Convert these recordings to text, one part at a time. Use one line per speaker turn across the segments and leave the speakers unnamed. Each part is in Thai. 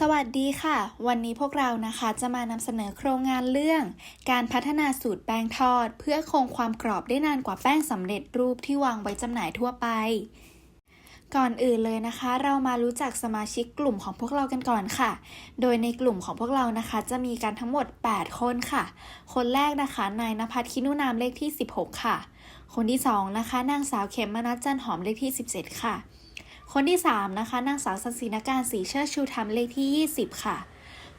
สวัสดีค่ะ วันนี้พวกเรานะคะจะมานำเสนอโครงงานเรื่อง การพัฒนาสูตรแป้งทอด เพื่อคงความกรอบได้นานกว่าแป้งสำเร็จรูปที่วางไว้จำหน่ายทั่วไป ก่อนอื่นเลยนะคะ เรามารู้จักสมาชิกกลุ่มของพวกเรากันก่อนค่ะ โดยในกลุ่มของพวกเรานะคะ จะมีกันทั้งหมด 8 คนค่ะ คนแรกนะคะนายนภัสคินุนามเลขที่ 16 ค่ะ คนที่สองนะคะนางสาวเขมมนัสจันหอมเลขที่ 17 ค่ะ คนที่ 3 นะคะ นางสาวสันสีนการสีเชิดชูธรรมเลขที่ 20 ค่ะ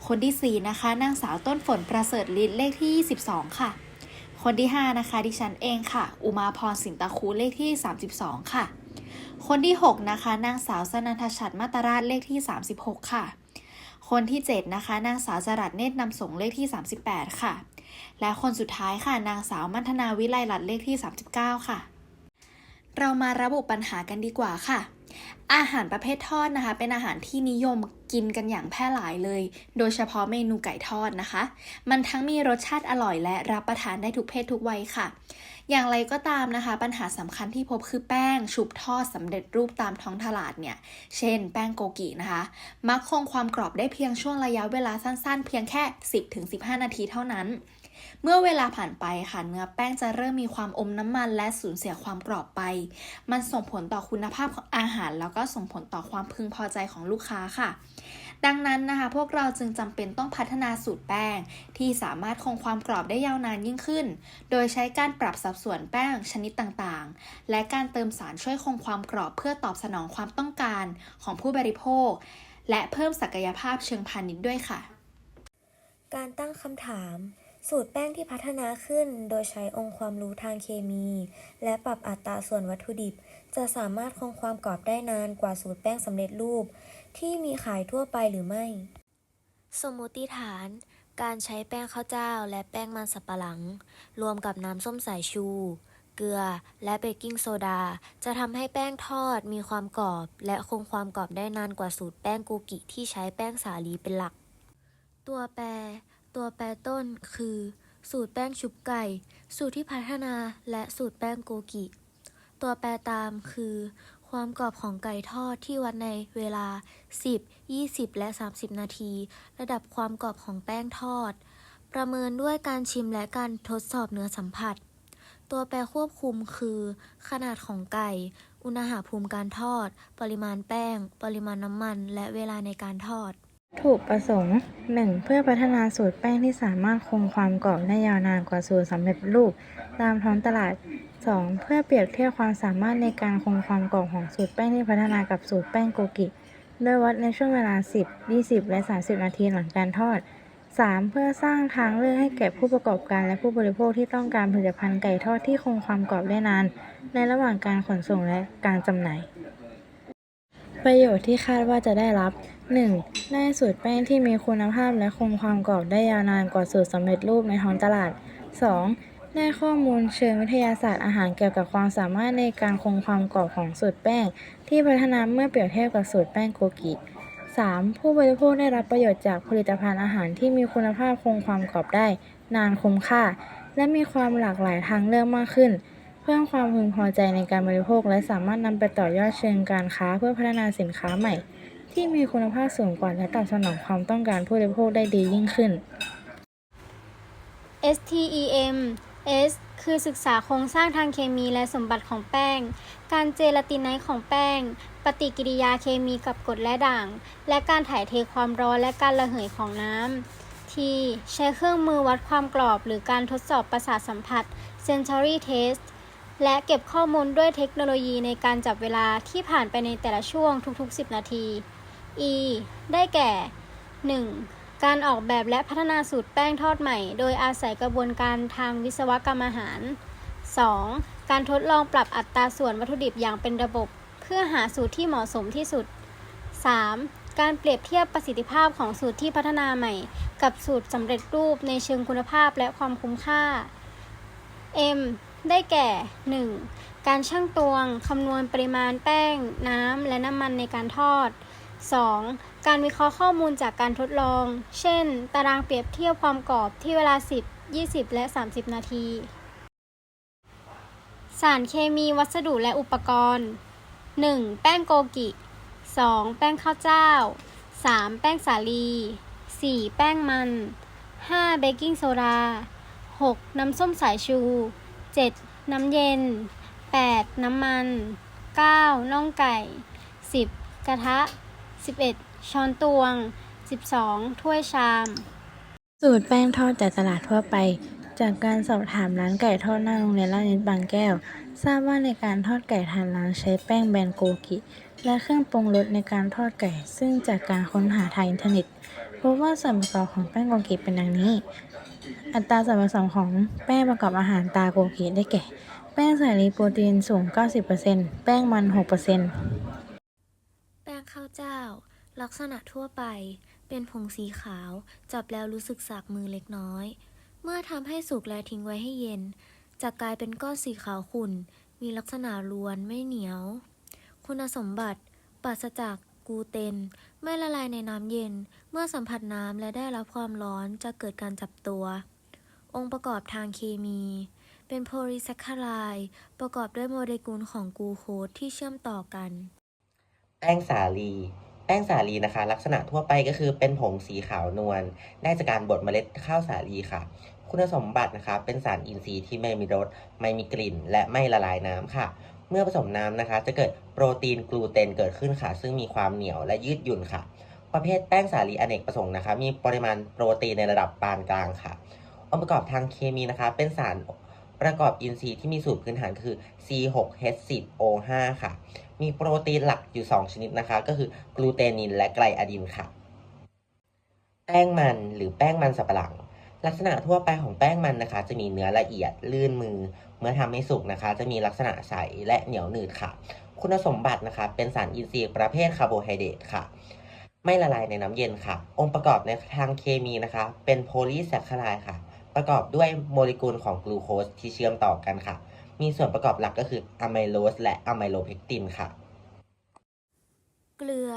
คนทีสี่ 4 นะคะ นางสาวต้นฝนประเสริฐฤทธิ์เลขที่ 22 ค่ะ คนที่ 5 นะคะ ดิฉันเองค่ะ อุมาพรสินตะคูเลขที่ 32 ค่ะ คนที่ 6 นะคะ นางสาวสนันทชัดมาตราชเลขที่ 36 ค่ะ คนที่ 7 นะคะ นางสาวจรัสเนตรนำสงเลขที่ 38 ค่ะ และคนสุดท้ายค่ะ นางสาวมัทนาวิไลลัดเลขที่ 39 ค่ะ เรามาระบุปัญหากันดีกว่าค่ะ อาหารประเภททอดนะคะ เป็นอาหารที่นิยมกินกันอย่างแพร่หลายเลย โดยเฉพาะเมนูไก่ทอดนะคะ มันทั้งมีรสชาติอร่อยและรับประทานได้ทุกเพศทุกวัยค่ะ อย่างไรก็ตามนะคะ ปัญหาสำคัญที่พบคือแป้งชุบทอดสำเร็จรูปตามท้องตลาดเนี่ย เช่น แป้งโกกินะคะ มักคงความกรอบได้เพียงช่วงระยะเวลาสั้นๆ เพียงแค่ 10-15 นาทีเท่านั้น เมื่อเวลาผ่านไปค่ะเนื้อแป้งจะเริ่มมีความอมน้ำมันและสูญเสียความกรอบไป มันส่งผลต่อคุณภาพของอาหาร แล้วก็ส่งผลต่อความพึงพอใจของลูกค้าค่ะ ดังนั้นนะคะ พวกเราจึงจำเป็นต้องพัฒนาสูตรแป้ง ที่สามารถคงความกรอบได้ยาวนานยิ่งขึ้น โดยใช้การปรับสัดส่วนแป้งชนิดต่างๆ และการเติมสารช่วยคงความกรอบเพื่อตอบสนองความต้องการของผู้บริโภค และเพิ่มศักยภาพเชิงพาณิชย์ด้วยค่ะ
การตั้งคำถาม สูตรแป้งที่พัฒนาขึ้นโดยใช้องค์ความรู้ทางเคมี และปรับอัตราส่วนวัตถุดิบ จะสามารถคงความกรอบได้นานกว่าสูตรแป้งสำเร็จรูป ที่มีขายทั่วไปหรือไม่ สมมติฐาน การใช้แป้งข้าวเจ้าและแป้งมันสับปะหลัง รวมกับน้ำส้มสายชู เกลือ และเบกกิ้งโซดา จะทำให้แป้งทอดมีความกรอบ และคงความกรอบได้นานกว่าสูตรแป้งโกกิที่ใช้แป้งสาลีเป็นหลัก ตัวแปร ตัวแปรต้นคือ สูตรแป้งชุบไก่ สูตรที่พัฒนาและสูตรแป้งโกกิ ตัวแปรตามคือ ความกรอบของไก่ทอดที่วัดในเวลา 10 20 และ 30 นาที ระดับความกรอบของแป้งทอด ประเมินด้วยการชิมและการทดสอบเนื้อสัมผัส ตัวแปรควบคุมคือ ขนาดของไก่ อุณหภูมิการทอด ปริมาณแป้ง ปริมาณน้ำมัน และเวลาในการทอด
ถูกประสงค์ 1. เพื่อพัฒนาสูตรแป้งที่สามารถคงความกรอบได้ยาวนานกว่าสูตรสำเร็จรูปตามท้องตลาด 2. เพื่อเปรียบเทียบความสามารถในการคงความกรอบของสูตรแป้งที่พัฒนากับสูตรแป้งโกกิโดยวัดในช่วงเวลา 10 20 และ 30 นาทีหลังการทอด 3. เพื่อสร้างทางเลือกให้แก่ผู้ประกอบการและผู้บริโภคที่ต้องการผลิตภัณฑ์ไก่ทอดที่คงความกรอบได้นาน ในระหว่างการขนส่งและการจำหน่าย ประโยชน์ที่คาดว่าจะได้รับ 1. ได้สูตรแป้งที่มีคุณภาพและคงความกรอบได้ยาวนานกว่าสูตรสำเร็จรูปในท้องตลาด 2. ได้ข้อมูลเชิงวิทยาศาสตร์อาหารเกี่ยวกับความสามารถในการคงความกรอบของสูตรแป้ง ที่พัฒนาเมื่อเปรียบเทียบกับสูตรแป้งโกกิ 3. ผู้บริโภคได้รับประโยชน์จากผลิตภัณฑ์อาหารที่มีคุณภาพคงความกรอบได้ นานคุ้มค่า และมีความหลากหลายทางเลือกมากขึ้น เพิ่มความพึงพอใจในการบริโภค และสามารถนำไปต่อยอดเชิงการค้าเพื่อพัฒนาสินค้าใหม่ ที่มีคุณภาพสูงกว่าและตอบสนองความต้องการผู้บริโภคได้ดียิ่งขึ้น
STEM S คือศึกษาโครงสร้างทางเคมีและสมบัติของแป้ง การเจลาตินไนท์ของแป้ง ปฏิกิริยาเคมีกับกรดและด่าง และการถ่ายเทความร้อนและการระเหยของน้ำ T ใช้เครื่องมือวัดความกรอบหรือการทดสอบประสาทสัมผัส Sensory Test และเก็บข้อมูลด้วยเทคโนโลยีในการจับเวลาที่ผ่านไปในแต่ละช่วงทุกๆ 10 นาที E ได้แก่ 1. การออกแบบและพัฒนาสูตรแป้งทอดใหม่ โดยอาศัยกระบวนการทางวิศวกรรมอาหาร 2. การทดลองปรับอัตราส่วนวัตถุดิบอย่างเป็นระบบ เพื่อหาสูตรที่เหมาะสมที่สุด 3. การเปรียบเทียบประสิทธิภาพของสูตรที่พัฒนาใหม่ กับสูตรสำเร็จรูปในเชิงคุณภาพและความคุ้มค่า M ได้แก่ 1. การชั่งตวงคำนวณปริมาณแป้ง น้ำ และน้ำมันในการทอด 2. การวิเคราะห์ข้อมูลจากการทดลอง เช่น ตารางเปรียบเทียบความกรอบที่เวลา 10 20 และ 30 นาที สารเคมีวัสดุและอุปกรณ์ 1. แป้งโกกิ 2. แป้งข้าวเจ้า 3. แป้งสาลี 4. แป้งมัน 5. เบกกิ้งโซดา 6. น้ำส้มสายชู 7. น้ำเย็น 8. น้ำมัน 9. น่องไก่ 10. กระทะ 11. ช้อนตวง 12. ถ้วยชาม
สูตรแป้งทอดจากตลาดทั่วไป จากการสอบถามร้านไก่ทอดหน้าโรงเรียนราชนิตบางแก้ว ทราบว่าในการทอดไก่ทางร้านใช้แป้งแบรนด์โกกิ และเครื่องปรุงรสในการทอดไก่ ซึ่งจากการค้นหาทางอินเทอร์เน็ตพบว่าส่วนประกอบของแป้งโกกิเป็นดังนี้ อัตราส่วนผสมของแป้งประกอบอาหารตาโกกิได้แก่ แป้งสาลีโปรตีนสูง 90%แป้งมัน 6%
แป้งข้าวเจ้า ลักษณะทั่วไป เป็นผงสีขาว จับแล้วรู้สึกสากมือเล็กน้อย เมื่อทำให้สุกและทิ้งไว้ให้เย็น จะกลายเป็นก้อนสีขาวขุ่น มีลักษณะล้วนไม่เหนียว คุณสมบัติปราศจากกูเตน ไม่ละลายในน้ำเย็น เมื่อสัมผัสน้ำและได้รับความร้อนจะเกิดการจับตัว องค์ประกอบทางเคมี เป็นโพลีแซคคาไรด์ประกอบด้วยโมเลกุลของกูโคสที่เชื่อมต่อกัน
แป้งสาลี แป้งสาลีนะคะ ลักษณะทั่วไปก็คือเป็นผงสีขาวนวลได้จากการบดเมล็ดข้าวสาลีค่ะ คุณสมบัตินะคะ เป็นสารอินทรีย์ที่ไม่มีรส ไม่มีกลิ่น และไม่ละลายน้ำค่ะ เมื่อผสมน้ำนะคะ จะเกิดโปรตีนกลูเตนเกิดขึ้นค่ะ ซึ่งมีความเหนียวและยืดหยุ่นค่ะ ประเภทแป้งสาลีอเนกประสงค์นะคะ มีปริมาณโปรตีนในระดับปานกลางค่ะ องค์ประกอบทางเคมีนะคะ เป็นสารประกอบอินทรีย์ที่มีสูตรพื้นฐานคือ C6H10O5 ค่ะ มีโปรตีนหลักอยู่ 2 ชนิดนะคะ ก็คือกลูเตนินและไกลอะดินค่ะ แป้งมันหรือแป้งมันสับปะหลัง ลักษณะทั่วไปของแป้งมันนะคะ จะมีเนื้อละเอียดลื่นมือ เมื่อทำให้สุกนะคะ จะมีลักษณะใสและเหนียวหนืดค่ะ คุณสมบัตินะคะเป็นสารอินทรีย์ประเภทคาร์โบไฮเดรตค่ะ ไม่ละลายในน้ำเย็นค่ะ องค์ประกอบในทางเคมีนะคะ เป็นโพลีแซคคาไรด์ค่ะ ประกอบด้วยโมเลกุลของกลูโคสที่เชื่อมต่อกันค่ะ มีส่วนประกอบหลักก็คืออะไมโลสและอะไมโลเพกตินค่ะ
เกลือ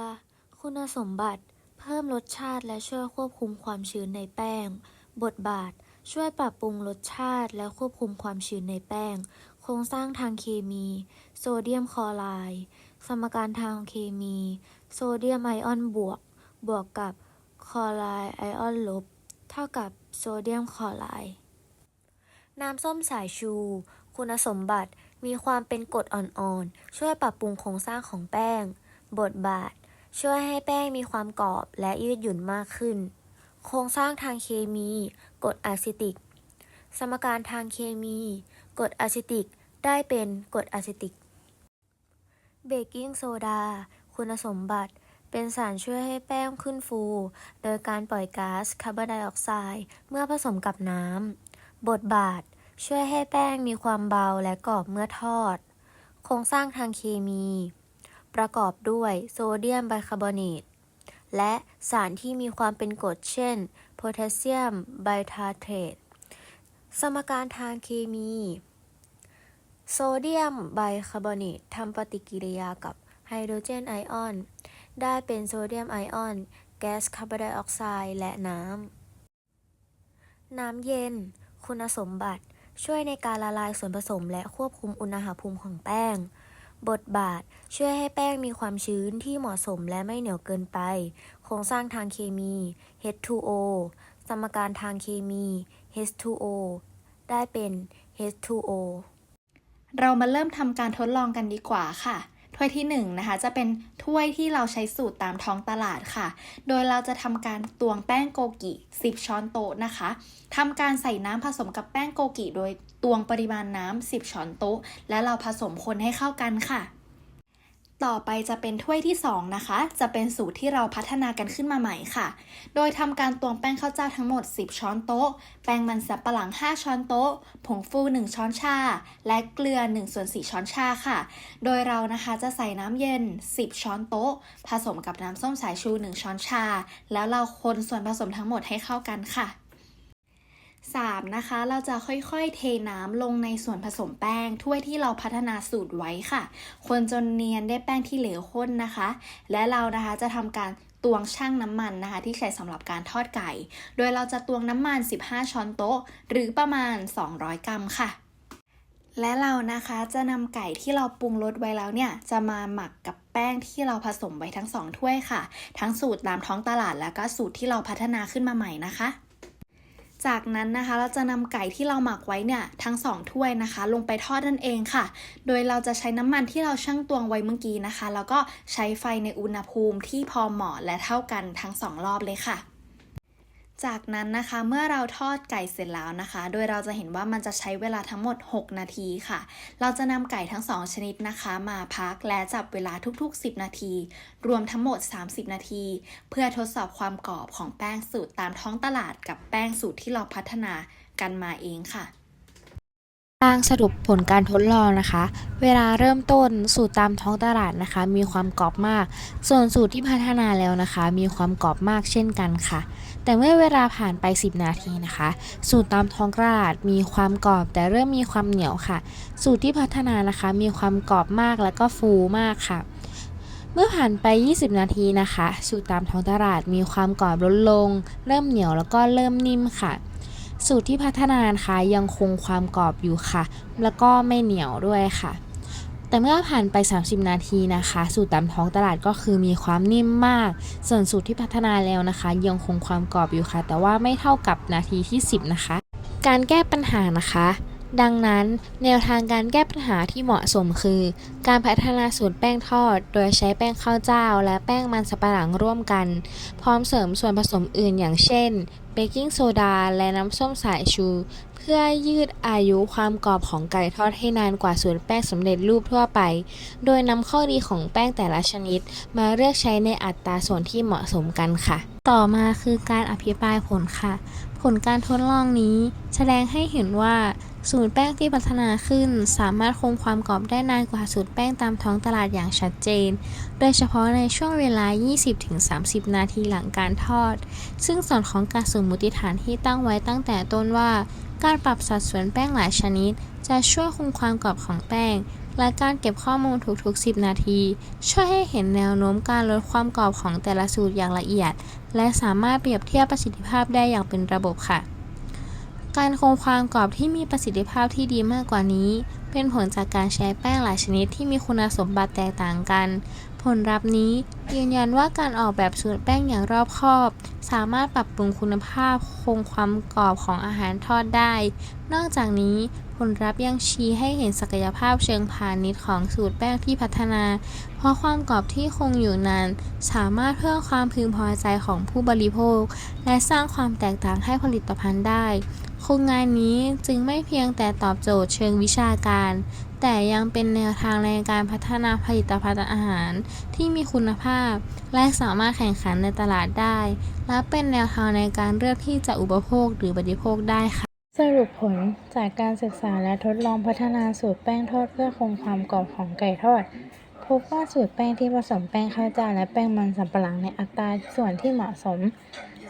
คุณสมบัติ เพิ่มรสชาติและช่วยควบคุมความชื้นในแป้ง บทบาท ช่วยปรับปรุงรสชาติ และควบคุมความชื้นในแป้ง โครงสร้างทางเคมี โซเดียมคลอไรด์สมการทางเคมี โซเดียมไอออนบวก บวกกับคลอไรด์ไอออนลบ เท่ากับโซเดียมคลอไรด์น้ำส้มสายชู คุณสมบัติมีความเป็นกรดอ่อนๆ ช่วยปรับปรุงโครงสร้างของแป้ง บทบาท ช่วยให้แป้งมีความกรอบและยืดหยุ่นมากขึ้น โครงสร้างทางเคมี กรดอะซิติก สมการทางเคมี กรดอะซิติก ได้เป็นกรดอะซิติก เบกกิ้งโซดา คุณสมบัติ เป็นสารช่วยให้แป้งขึ้นฟู โดยการปล่อยก๊าซคาร์บอนไดออกไซด์เมื่อผสมกับน้ำ บทบาท ช่วยให้แป้งมีความเบาและกรอบเมื่อทอด โครงสร้างทางเคมี ประกอบด้วยโซเดียมไบคาร์บอเนต และสารที่มีความเป็นกรดเช่นโพแทสเซียมไบทาเทตสมการทางเคมี โซเดียมไบคาร์บอเนตทำปฏิกิริยากับไฮโดรเจนไอออน ได้เป็นโซเดียมไอออน แก๊สคาร์บอนไดออกไซด์และน้ำ น้ำเย็น คุณสมบัติช่วยในการละลายส่วนผสมและควบคุมอุณหภูมิของแป้ง บทบาทช่วยให้แป้งมีความชื้นที่เหมาะสมและไม่เหนียวเกินไป โครงสร้างทางเคมี H2O สมการทางเคมี H2O ได้เป็น H2O
เรามาเริ่มทำการทดลองกันดีกว่าค่ะ ถ้วยที่1นงนะคะ จะเป็นถ้วยที่เราใช้สูตรตามท้องตลาดค่ะ โดยเราจะทำการตวงแป้งโกกิ 10 ช้อนโต๊ะนะคะทำการใส่น้ำผสมกับแป้งโกกิโดยตวงปริมาณน้ำ10 ช้อนโต๊ะ และเราผสมคนให้เข้ากันค่ะ ต่อไปจะเป็นถ้วยที่ 2 นะคะ จะเป็นสูตรที่เราพัฒนากันขึ้นมาใหม่ค่ะ โดยทำการตวงแป้งข้าวเจ้าทั้งหมด 10 ช้อนโต๊ะ แป้งมันสับปะหลัง 5 ช้อนโต๊ะ ผงฟู 1 ช้อนชา และเกลือ1ส่วน4ช้อนชาค่ะ โดยเรานะคะจะใส่น้ำเย็น 10 ช้อนโต๊ะ ผสมกับน้ำส้มสายชู 1 ช้อนชา แล้วเราคนส่วนผสมทั้งหมดให้เข้ากันค่ะ 3. นะคะ เราจะค่อยๆ เทน้ำลงในส่วนผสมแป้ง ถ้วยที่เราพัฒนาสูตรไว้ค่ะ คนจนเนียนได้แป้งที่เหลวข้นนะคะ และเรานะคะจะทำการตวงช่างน้ำมันนะคะ ที่ใช้สำหรับการทอดไก่ โดยเราจะตวงน้ำมัน 15 ช้อนโต๊ะ หรือประมาณ 200 กรัมค่ะ และเรานะคะจะนำไก่ที่เราปรุงรสไว้แล้วเนี่ย จะมาหมักกับแแป้งที่เราผสมไว้ทั้งสองถ้วยค่ะ ทั้งสูตรตามท้องตลาดแล้วก็สูตรที่เราพัฒนาขึ้นมาใหม่นะคะ จากนั้นนะคะเราจะนำไก่ที่เราหมักไว้เนี่ยทั้งสองถ้วยนะคะ ลงไปทอดนั่นเองค่ะ โดยเราจะใช้น้ำมันที่เราชั่งตวงไว้เมื่อกี้นะคะ แล้วก็ใช้ไฟในอุณหภูมิที่พอเหมาะและเท่ากันทั้งสองรอบเลยค่ะ จากนั้นนะคะเมื่อเราทอดไก่เสร็จแล้วนะคะ โดยเราจะเห็นว่ามันจะใช้เวลาทั้งหมด 6 นาทีค่ะ เราจะนำไก่ทั้ง 2 ชนิดนะคะ มาพักและจับเวลาทุกๆ 10 นาที รวมทั้งหมด 30 นาที เพื่อทดสอบความกรอบของแป้งสูตรตามท้องตลาดกับแป้งสูตรที่เราพัฒนากันมาเองค่ะ
ทางสรุปผลการทดลองนะคะ เวลาเริ่มต้นสูตรตามท้องตลาดนะคะ มีความกรอบมาก ส่วนสูตรที่พัฒนาแล้วนะคะ มีความกรอบมากเช่นกันค่ะ แต่เมื่อเวลาผ่านไป 10 นาทีนะคะ สูตรตามท้องตลาดมีความกรอบ แต่เริ่มมีความเหนียวค่ะ สูตรที่พัฒนานะคะมีความกรอบมากแล้วก็ฟูมากค่ะ เมื่อผ่านไป 20 นาทีนะคะ สูตรตามท้องตลาดมีความกรอบลดลง เริ่มเหนียวแล้วก็เริ่มนิ่มค่ะ สูตรที่พัฒนานะคะยังคงความกรอบอยู่ค่ะ แล้วก็ไม่เหนียวด้วยค่ะ แต่เมื่อผ่านไป 30 นาทีนะคะ สูตรตามท้องตลาดก็คือมีความนิ่มมาก ส่วนสูตรที่พัฒนาแล้วนะคะ ยังคงความกรอบอยู่ค่ะ แต่ว่าไม่เท่ากับนาทีที่ 10 นะคะ การแก้ปัญหานะคะ ดังนั้น แนวทางการแก้ปัญหาที่เหมาะสมคือ การพัฒนาสูตรแป้งทอด โดยใช้แป้งข้าวเจ้า และแป้งมันสำปะหลังร่วมกัน พร้อมเสริมส่วนผสมอื่นอย่างเช่น เบกกิ้งโซดา และน้ำส้มสายชู เพื่อยืดอายุความกรอบของไก่ทอดให้นานกว่าสูตรแป้งสำเร็จรูปทั่วไป โดยนำข้อดีของแป้งแต่ละชนิด มาเลือกใช้ในอัตราส่วนที่เหมาะสมกันค่ะ ต่อมาคือการอภิปรายผลค่ะ ผลการทดลองนี้แสดงให้เห็นว่า สูตรแป้งที่พัฒนาขึ้น สามารถคงความกรอบได้นานกว่าสูตรแป้งตามท้องตลาดอย่างชัดเจน โดยเฉพาะในช่วงเวลา 20-30 นาทีหลังการทอด ซึ่งสอดคล้องกับสมมติฐานที่ตั้งไว้ตั้งแต่ต้นว่า การปรับสัดส่วนแป้งหลายชนิด จะช่วยคงความกรอบของแป้ง และการเก็บข้อมูลทุกๆ 10 นาที ช่วยให้เห็นแนวโน้มการลดความกรอบของแต่ละสูตรอย่างละเอียด และสามารถเปรียบเทียบประสิทธิภาพได้อย่างเป็นระบบค่ะ การคงความกรอบที่มีประสิทธิภาพที่ดีมากกว่านี้ เป็นผลจากการใช้แป้งหลายชนิดที่มีคุณสมบัติแตกต่างกัน ลลัพธ์นี้ ยืนยันว่าการออกแบบสูตรแป้งอย่างรอบคอบ สามารถปรับปรุงคุณภาพคงความกรอบของอาหารทอดได้ นอกจากนี้ผลลัพธ์ยังชี้ให้เห็นศักยภาพเชิงพาณิชย์ของสูตรแป้งที่พัฒนา เพราะความกรอบที่คงอยู่นานสามารถเพิ่มความพึงพอใจของผู้บริโภค และสร้างความแตกต่างให้ผลิตภัณฑ์ได้โครงงานนี้จึงไม่เพียงแต่ตอบโจทย์เชิงวิชาการ แต่ยังเป็นแนวทางในการพัฒนาผลิตภัณฑ์อาหารที่มีคุณภาพ และสามารถแข่งขันในตลาดได้ และเป็นแนวทางในการเลือกที่จะอุปโภคหรือบริโภคได้ค่ะ
สรุปผลจากการศึกษาและทดลองพัฒนาสูตรแป้งทอดเพื่อคงความกรอบของไก่ทอดพบว่าสูตรแป้งที่ผสมแป้งข้าวเจ้าและแป้งมันสำปะหลังในอัตราส่วนที่เหมาะสม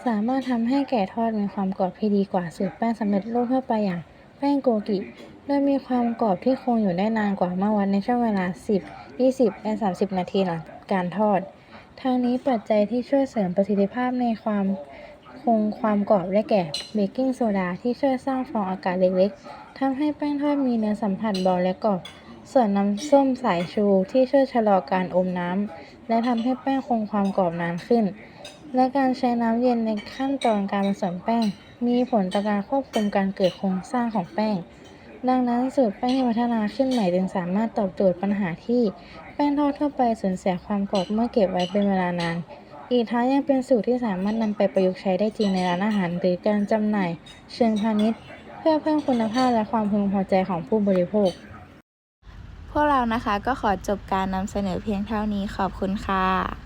สามารถทำให้ไก่ทอดมีความกรอบที่ดีกว่าสูตรแป้งสำเร็จรูปทั่วไปอย่างแป้งโกกิ โดยมีความกรอบที่คงอยู่ได้นานกว่าเมื่อวัดในช่วงเวลา 10 20 และ 30 นาทีหลังการทอด ทางนี้ปัจจัยที่ช่วยเสริมประสิทธิภาพในความคงความกรอบได้แก่เบกกิ้งโซดาที่ช่วยสร้างฟองอากาศเล็กๆทำให้แป้งทอดมีเนื้อสัมผัสเบาและกรอบ ส่วนน้ำส้มสายชูที่ช่วยชะลอการอมน้ำและทำให้แป้งคงความกรอบนานขึ้น และการใช้น้ำเย็นในขั้นตอนการผสมแป้ง มีผลต่อการควบคุมการเกิดโครงสร้างของแป้ง ดังนั้นสูตรแป้งที่พัฒนาขึ้นใหม่จึงสามารถตอบโจทย์ปัญหาที่แป้งทอดทั่วไปสูญเสียความกรอบเมื่อเก็บไว้เป็นเวลานาน อีกทั้งยังเป็นสูตรที่สามารถนำไปประยุกต์ใช้ได้จริงในร้านอาหารหรือการจำหน่าย เชิงพาณิชย์ เพื่อเพิ่มคุณภาพและความพึงพอใจของผู้บริโภค
พวกเรานะคะก็ขอจบการนำเสนอเพียงเท่านี้ขอบคุณค่ะ